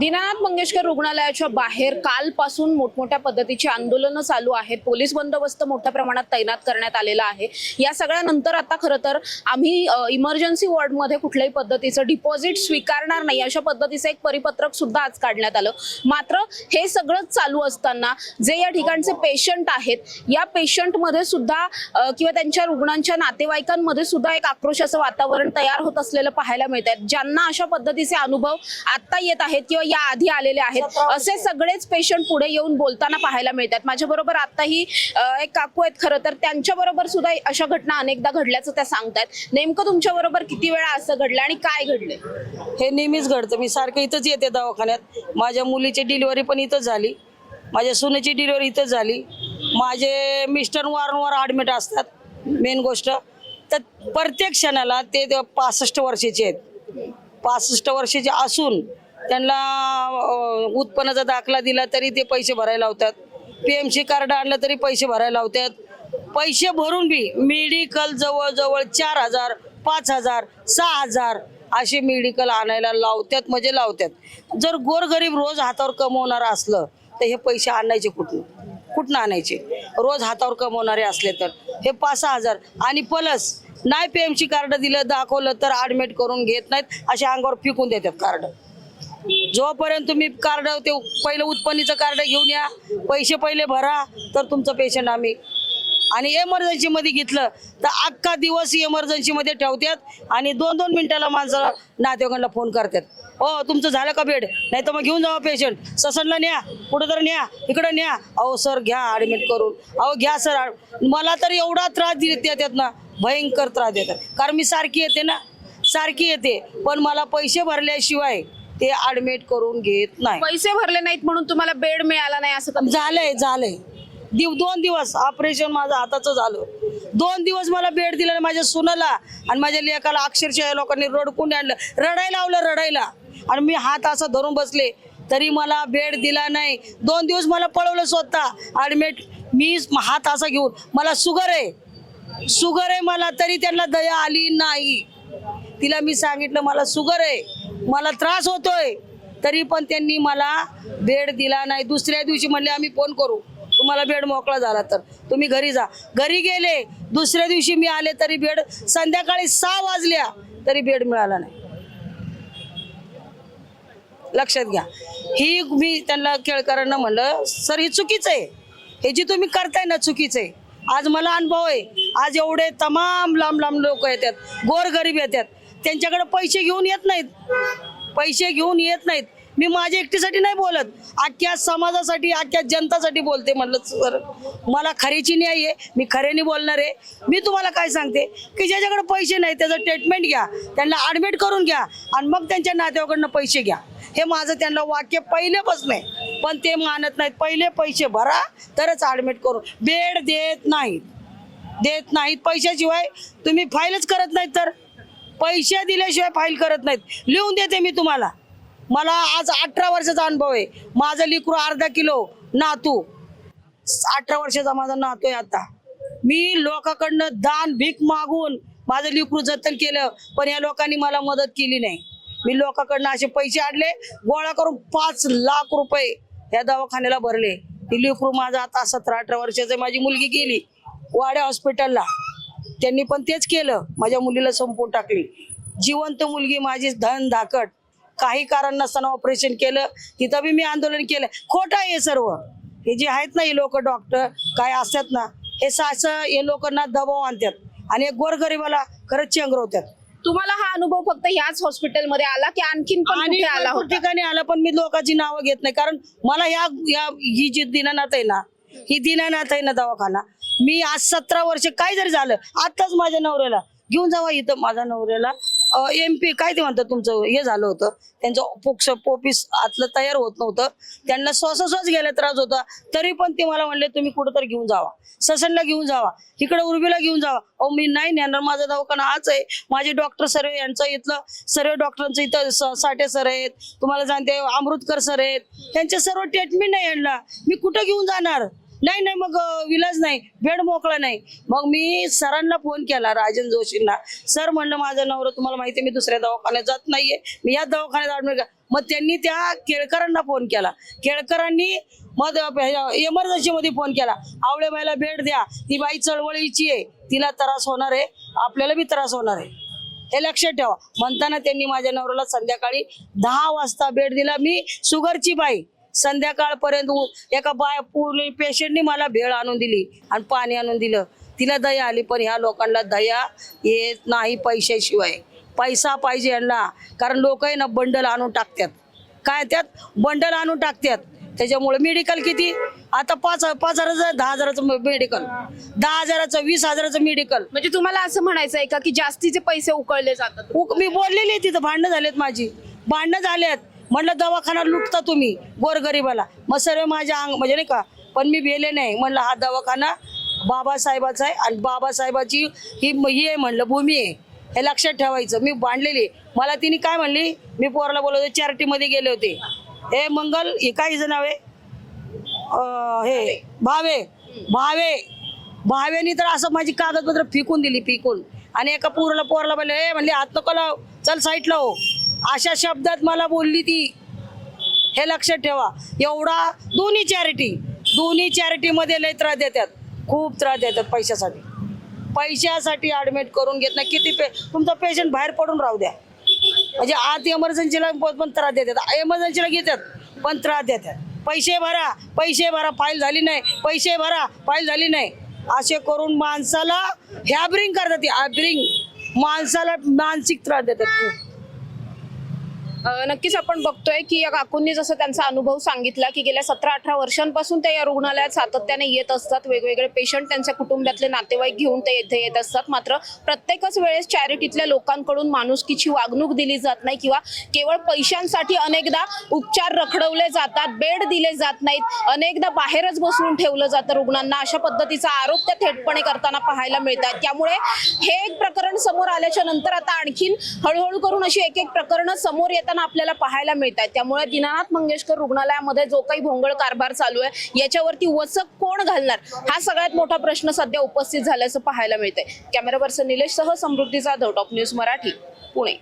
दीनानाथ मंगेशकर रुग्णालयाच्या बाहेर कालपासून मोठमोठ्या पद्धतीची आंदोलनं चालू आहेत. पोलीस बंदोबस्त मोठ्या प्रमाणात तैनात करण्यात आलेला आहे. या सगळ्यानंतर आता खरं तर आम्ही इमर्जन्सी वॉर्डमध्ये कुठल्याही पद्धतीचं डिपॉझिट स्वीकारणार नाही. अशा पद्धतीचं एक परिपत्रक सुद्धा आज काढण्यात आलं. मात्र हे सगळं चालू असताना जे या ठिकाणचे पेशंट आहेत या पेशंटमध्ये सुद्धा किंवा त्यांच्या रुग्णांच्या नातेवाईकांमध्ये सुद्धा एक आक्रोशाचं वातावरण तयार होत असलेलं पाहायला मिळत आहेत ज्यांना अशा पद्धतीचे अनुभव आता येत आहेत किंवा या आधी आलेले आहेत. असे सगळेच पेशंट पुढे येऊन बोलताना पाहायला मिळतात. माझ्या बरोबर आताही एक काकू आहेत खरं तर. त्यांच्या बरोबर सुद्धा अशा घटना अनेकदा घडल्याचं त्या सांगतायत. नेमकं तुमच्या बरोबर किती वेळा असं घडलं आणि काय घडले? हे नेहमीच घडतं. मी सारखं इथंच येते दवाखान्यात. माझ्या मुलीची डिलिव्हरी पण इथंच झाली. माझ्या सुनेची डिलिव्हरी इथंच झाली. माझे मिस्टर वारंवार ॲडमिट असतात. मेन गोष्ट. तर प्रत्येक क्षणाला ते ते पासष्ट वर्षाचे आहेत. पासष्ट वर्षाचे असून त्यांना उत्पन्नाचा दाखला दिला तरी ते पैसे भरायला लावतात. पी एम सी कार्ड आणलं तरी पैसे भरायला लावतात. पैसे भरून बी मेडिकल जवळजवळ चार हजार पाच हजार सहा हजार असे मेडिकल आणायला लावतात म्हणजे लावतात. जर गोरगरीब रोज हातावर कमवणार असलं तर हे पैसे आणायचे कुठून? कुठनं आणायचे? रोज हातावर कमवणारे असले तर. हे पाच सहा हजार. आणि प्लस नाही पी एम सी कार्ड दिलं दाखवलं तर ॲडमिट करून घेत नाहीत असे अंगावर फिकून देतात कार्ड जोपर्यंत तुम्ही कार्ड ते पहिलं उत्पन्नीचं कार्ड घेऊन या पैसे पहिले भरा तर तुमचं पेशंट आम्ही आणि एमर्जन्सीमध्ये घेतलं तर अख्खा दिवस एमर्जन्सीमध्ये ठेवतात आणि दोन दोन मिनिटाला माणसं नातेवाईकांना फोन करतात. हो तुमचं झालं का बेड नाही तर मग घेऊन जावा पेशंट ससनला न्या कुठं तर न्या इकडं न्या. अहो सर घ्या ॲडमिट करून. अहो घ्या सर मला तर एवढा त्रास देतात ना भयंकर त्रास देतात. कारण मी सारखी येते ना सारखी येते. पण मला पैसे भरल्याशिवाय ते ॲडमिट करून घेत नाही. पैसे भरले नाहीत म्हणून तुम्हाला बेड मिळाला नाही असं? झालंय झालंय दिव दोन दिवस ऑपरेशन माझं हाताचं झालं. दोन दिवस मला बेड दिला माझ्या सुनाला आणि माझ्या लेकाला अक्षरशः या लोकांनी रडकून आणलं. रडायला लावलं रडायला. आणि मी हात असा धरून बसले तरी मला बेड दिला नाही. दोन दिवस मला पळवलं स्वतः. ॲडमिट मी हात असा घेऊन मला शुगर आहे. शुगर आहे मला तरी त्यांना दया आली नाही. तिला मी सांगितलं मला शुगर आहे. मला त्रास होतोय तरी पण त्यांनी मला बेड दिला नाही. दुसऱ्या दिवशी म्हणले आम्ही फोन करू. तुम्हाला बेड मोकळा झाला तर. तुम्ही घरी जा. घरी गेले. दुसऱ्या दिवशी मी आले तरी बेड संध्याकाळी सहा वाजल्या तरी बेड मिळाला नाही. लक्षात घ्या. ही मी त्यांना केळकरांना म्हणलं सर ही चुकीचं आहे. हे जी तुम्ही करताय ना चुकीचं आहे. आज मला अनुभव आहे. आज एवढे तमाम लांब लांब लोक येतात. गोरगरीब येतात. त्यांच्याकडे पैसे घेऊन येत नाहीत. पैसे घेऊन येत नाहीत. मी माझ्या एकटीसाठी नाही बोलत. अख्ख्या समाजासाठी अख्ख्या जनतासाठी बोलते म्हटलं सर मला खरेची न्याय आहे. मी खऱ्याने बोलणार आहे. मी तुम्हाला काय सांगते? की ज्याच्याकडे पैसे नाही त्याचं ट्रीटमेंट घ्या. त्यांना ॲडमिट करून घ्या. आणि मग त्यांच्या नातेवाईकडनं पैसे घ्या. हे माझं त्यांना वाक्य पहिलेपासून आहे. पण ते मानत नाहीत. पहिले पैसे भरा तरच ॲडमिट करू बेड देत नाहीत. देत नाहीत पैशाशिवाय. तुम्ही फाईलच करत नाहीत तर? पैसे दिल्याशिवाय फाईल करत नाहीत. लिहून देते मी तुम्हाला. मला आज अठरा वर्षाचा अनुभव आहे. माझं लिकरू अर्धा किलो नातू. अठरा वर्षाचा माझा नातू आहे आता. मी लोकांकडनं दान भीक मागून माझं लिकरू जतन केलं पण या लोकांनी मला मदत केली नाही. मी लोकांकडनं असे पैसे आणले गोळा करून पाच लाख रुपये या दवाखान्याला भरले. ती लिकरू माझा आता सतरा अठरा वर्षाचं माझी मुलगी गेली वाड्या हॉस्पिटलला त्यांनी पण तेच केलं. माझ्या मुलीला संपवून टाकली. जिवंत मुलगी माझी धन धाकट. काही कारण नसताना ऑपरेशन केलं. तिथं बी मी आंदोलन केलं. खोटं आहे हे सर्व. हे जे आहेत ना हे लोक डॉक्टर काय असतात ना हे सास हे लोकांना दबाव आणतात आणि एक गोरगरिबाला खरंच चेंगरवतात तुम्हाला हा अनुभव फक्त ह्याच हॉस्पिटलमध्ये आला की आणखीन पण आणि आला ठिकाणी आलं पण मी लोकांची नावं घेत नाही. कारण मला या या ही जी दिनानाथ आहे ना ही दिनानाथ आहे ना दवाखाना. मी आज सतरा वर्ष काय जरी झालं आताच माझ्या नवऱ्याला घेऊन जावा इथं. माझ्या नवऱ्याला एम पी काय ते म्हणतात तुमचं हे झालं होतं. त्यांचं पोक्ष पोपीस आतलं तयार होत नव्हतं. त्यांना श्वासोश्वास घ्यायला त्रास होता. तरी पण ते मला म्हणले तुम्ही कुठं घेऊन जावा. ससनला घेऊन जावा. इकडे उर्बीला घेऊन जावा. अहो मी नाही नेणार. माझा दवाखाना हाच आहे. माझे डॉक्टर सर्व यांचं इथलं सर्व डॉक्टरांचं इथं साठे सर आहेत. तुम्हाला जाणते अमृतकर सर आहेत. त्यांचे सर्व ट्रीटमेंट नाही यांना. मी कुठं घेऊन जाणार? नाही नाही मग विलाज नाही बेड मोकळा नाही. मग मी सरांना फोन केला राजन जोशींना. सर म्हणलं माझं नवरं तुम्हाला माहिती मी दुसऱ्या दवाखान्यात जात नाहीये. मी या दवाखान्यात ऍडमिट मग त्यांनी त्या केळकरांना फोन केला. केळकरांनी मग इमर्जन्सी मध्ये फोन केला. आवळे बाईला भेट द्या. ती बाई चळवळीची आहे. तिला त्रास होणार आहे. आपल्याला बी त्रास होणार आहे. हे लक्षात ठेवा. म्हणताना त्यांनी माझ्या नवऱ्याला संध्याकाळी दहा वाजता भेट दिला. मी शुगरची बाई. संध्याकाळपर्यंत एका बाय पूर्ण पेशंटनी मला भेळ आणून दिली आणि पाणी आणून दिलं. तिला दया आली पण ह्या लोकांना दया येत नाही पैशाशिवाय. पैसा पाहिजे यांना कारण लोक आहे ना बंडल आणून टाकतात. काय त्यात? बंडल आणून टाकतात. त्याच्यामुळे मेडिकल किती? आता पाच पाच हजाराचं दहा हजाराचं मेडिकल दहा हजाराचं वीस हजाराचं मेडिकल म्हणजे तुम्हाला असं म्हणायचं आहे का की जास्तीचे पैसे उकळले जातात? उक- मी बोललेली तिथं भांडणं झालेत माझी. भांडणं झालेत. म्हणलं दवाखाना लुटता तुम्ही गोरगरीबाला. मग सर्व माझ्या अंग म्हणजे नाही का पण मी भेले नाही. म्हणलं हा दवाखाना बाबासाहेबाचा आहे आणि बाबासाहेबाची ही ही आहे म्हणलं भूमी आहे. हे लक्षात ठेवायचं. मी बांधलेली आहे. मला तिने काय म्हणली? मी पोराला बोलत होते चॅरिटीमध्ये गेले होते. हे मंगल हे काय हिचं नाव आहे? हे भावे. भावे. भावेनी तर असं माझी कागदपत्र फिकून दिली फिकून. आणि एका पोराला पोराला बोलले हे म्हणले हात नको लाव. चल साईटला हो. अशा शब्दात मला बोलली ती. हे लक्षात ठेवा. एवढा दोन्ही चॅरिटी दोन्ही चॅरिटीमध्ये लय त्रास देतात. खूप त्रास देतात पैशासाठी. पैशासाठी ॲडमिट करून घेत नाही. किती पे तुमचा पेशंट बाहेर पडून राहू द्या. म्हणजे आत इमर्जन्सीला पण त्रास देतात. एमर्जन्सीला घेतात पण त्रास देतात. पैसे भरा पैसे भरा फाईल झाली नाही. पैसे भरा फाईल झाली नाही. असे करून माणसाला हॅबरिंग करतात ती. हॅबरिंग माणसाला मानसिक त्रास देतात खूप. नक्कीच आपण बघतोय की या काकूंनी जसं त्यांचा अनुभव सांगितला की गेल्या सतरा अठरा वर्षांपासून ते या रुग्णालयात सातत्याने येत असतात. वेगवेगळे पेशंट त्यांच्या कुटुंबातले नातेवाईक घेऊन ते येथे येत असतात. मात्र प्रत्येकच वेळेस चॅरिटीतल्या लोकांकडून माणुसकीची वागणूक दिली जात नाही किंवा केवळ पैशांसाठी अनेकदा उपचार रखडवले जातात बेड दिले जात नाहीत अनेकदा बाहेरच बसवून ठेवलं जातं रुग्णांना. अशा पद्धतीचा आरोप त्या थेटपणे करताना पाहायला मिळतात त्यामुळे हे एक प्रकरण समोर आल्याच्यानंतर आता आणखीन हळूहळू करून अशी एक एक प्रकरणं समोर येत येताना आपल्याला पाहायला मिळत आहेत त्यामुळे दीनानाथ मंगेशकर रुग्णालयामध्ये जो काही भोंगळ कारभार चालू आहे याच्यावरती वचक कोण घालणार? हा सगळ्यात मोठा प्रश्न सध्या उपस्थित झाल्याचं पाहायला मिळतंय. कॅमेरा पर्सन निलेश सह समृद्धी जाधव टॉप न्यूज मराठी पुणे.